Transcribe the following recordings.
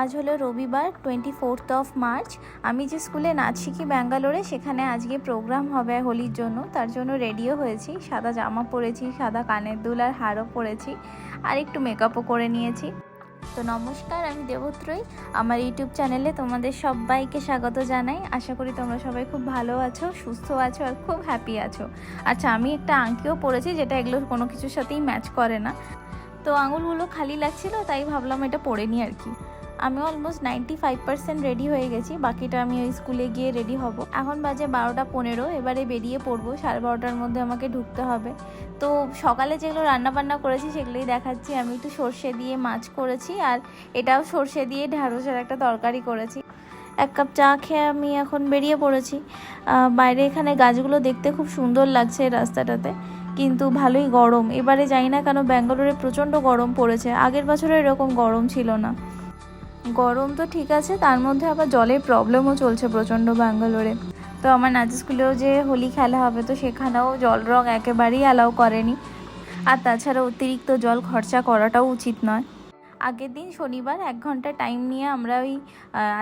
আজ হলো রবিবার টোয়েন্টি ফোর্থ অফ মার্চ আমি যে স্কুলে নাচ শিখি ব্যাঙ্গালোরে, সেখানে আজকে প্রোগ্রাম হবে হোলির জন্য। তার জন্য রেডিও হয়েছি। সাদা জামা পরেছি, সাদা কানের দুল আর হারও পরেছি, আর একটু মেকআপও করে নিয়েছি। তো নমস্কার, আমি দেবত্রই আমার ইউটিউব চ্যানেলে তোমাদের সবাইকে স্বাগত জানাই। আশা করি তোমরা সবাই খুব ভালো আছো, সুস্থ আছো আর খুব হ্যাপি আছো। আচ্ছা আমি একটা আংটিও পরেছি, যেটা এগুলোর কোনো কিছুর সাথেই ম্যাচ করে না। তো আঙুলগুলো খালি লাগছিল, তাই ভাবলাম এটা পরে নিই আর কি। আমি almost ninety five percent ready হয়ে গেছি, বাকিটা আমি ওই স্কুলে গিয়ে রেডি হব। এখন বাজে বারোটা পনেরো, এবারে বেরিয়ে পড়ব, সাড়ে বারোটার মধ্যে আমাকে ঢুকতে হবে। তো সকালে যেগুলো রান্না বান্না করেছি সেগুলোই দেখাচ্ছি, আমি একটু সর্ষে দিয়ে মাছ করেছি, আর এটাও সর্ষে দিয়ে ঢ্যাঁড়সের একটা তরকারি করেছি। এক কাপ চা খেয়ে আমি এখন বেরিয়ে পড়েছি। বাইরে এখানে গাছগুলো দেখতে খুব সুন্দর লাগছে রাস্তাটাতে, কিন্তু ভালোই গরম। এবারে জানি না কেন ব্যাঙ্গালোরে প্রচণ্ড গরম পড়েছে, আগের বছরে এরকম গরম ছিল না। গরম তো ঠিক আছে, তার মধ্যে আবার জলের প্রবলেমও চলছে প্রচণ্ড ব্যাঙ্গালোরে। তো আমার নাচ স্কুলেও যে হোলি খেলা হবে, তো সেখানেও জল রং একেবারেই অ্যালাউ করেনি। আর তাছাড়া অতিরিক্ত জল খরচা করাটাও উচিত নয়। আগের দিন শনিবার এক ঘণ্টা টাইম নিয়ে আমরা ওই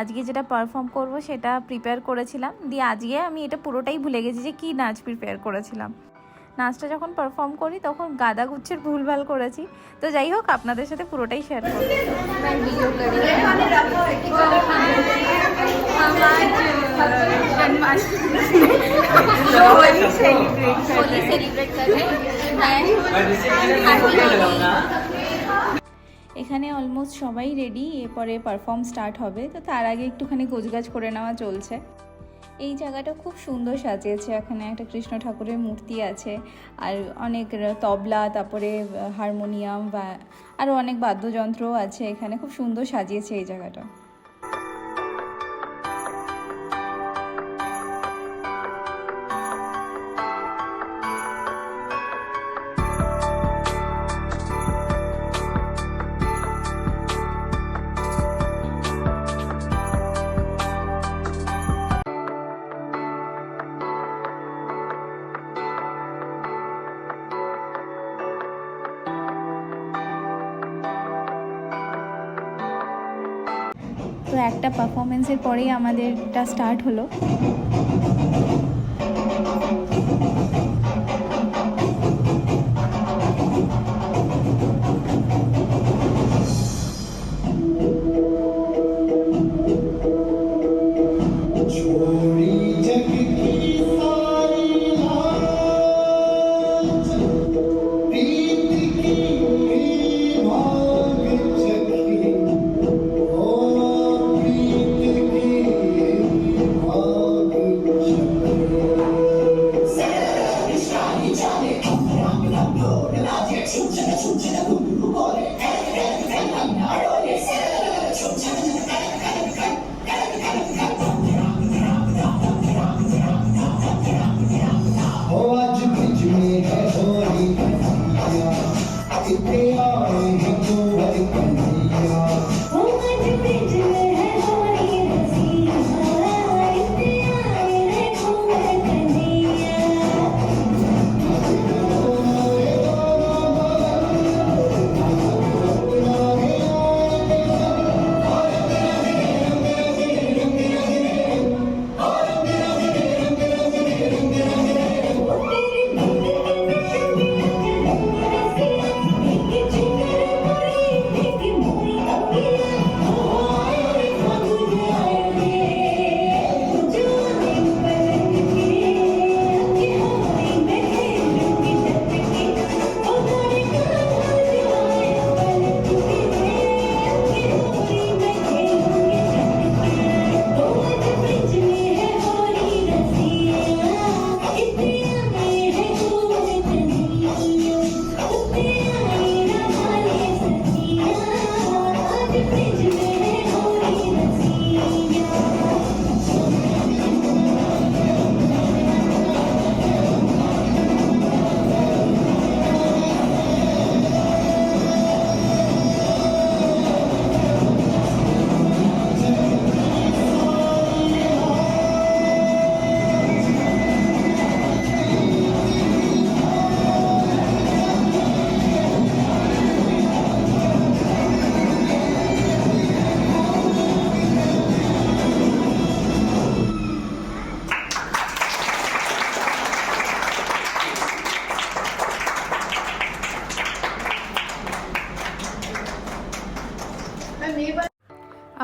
আজকে যেটা পারফর্ম করব সেটা প্রিপেয়ার করেছিলাম। দিয়ে আজকে আমি এটা পুরোটাই ভুলে গেছি যে কী নাচ প্রিপেয়ার করেছিলাম। নাচটা যখন পারফর্ম করি, তখন গাদা গুচ্ছের ভুলভাল করেছি। তো যাই হোক, আপনাদের সাথে পুরোটাই শেয়ার করি এখানে অলমোস্ট সবাই রেডি এরপরে পারফর্ম স্টার্ট হবে। তো তার আগে একটুখানি গোজগাজ করে নেওয়া চলছে। এই জায়গাটা খুব সুন্দর সাজিয়েছে। এখানে একটা কৃষ্ণ ঠাকুরের মূর্তি আছে আর অনেক তবলা, তারপরে হারমোনিয়াম, বা আরও অনেক বাদ্যযন্ত্রও আছে এখানে। খুব সুন্দর সাজিয়েছে এই জায়গাটা। তো একটা পারফরমেন্সের পরেই আমাদেরটা স্টার্ট হলো। Yeah.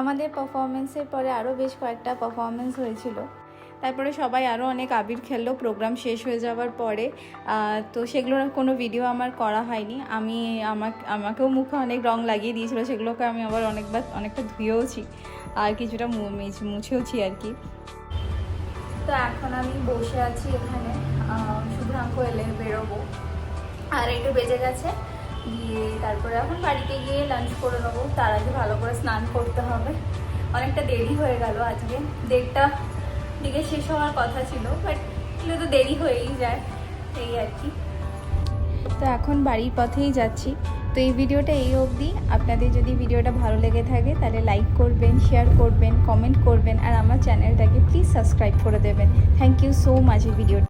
আমাদের পারফরমেন্সের পরে আরও বেশ কয়েকটা পারফরমেন্স হয়েছিল। তারপরে সবাই আরও অনেক আবির খেললো প্রোগ্রাম শেষ হয়ে যাওয়ার পরে। তো সেগুলোর কোনো ভিডিও আমার করা হয়নি। আমি আমাকে, আমাকেও মুখে অনেক রং লাগিয়ে দিয়েছিলো, সেগুলোকে আমি আবার অনেকবার, অনেকটা ধুয়েওছি। আর কিছুটা মুছেওছি আর কি। তো এখন আমি বসে আছি এখানে। শুভ্রাঙ্ক এলে বেরোবো। আর একটু বেজে গেছে। গিয়ে তারপরে এখন বাড়িতে গিয়ে লাঞ্চ করে নেব। তার আগে ভালো করে স্নান করতে হবে। অনেকটা দেরি হয়ে গেল আজকে। দেড়টা দিকে শেষ হওয়ার কথা ছিল বাট এগুলো তো দেরি হয়েই যায়। এই আর কি। তো এখন বাড়ির পথেই যাচ্ছি। তো এই ভিডিওটা এই অবধি। আপনাদের যদি ভিডিওটা ভালো লেগে থাকে, তাহলে লাইক করবেন শেয়ার করবেন কমেন্ট করবেন, আর আমার চ্যানেলটাকে প্লিজ সাবস্ক্রাইব করে দেবেন। থ্যাংক ইউ সো মাচ এই ভিডিও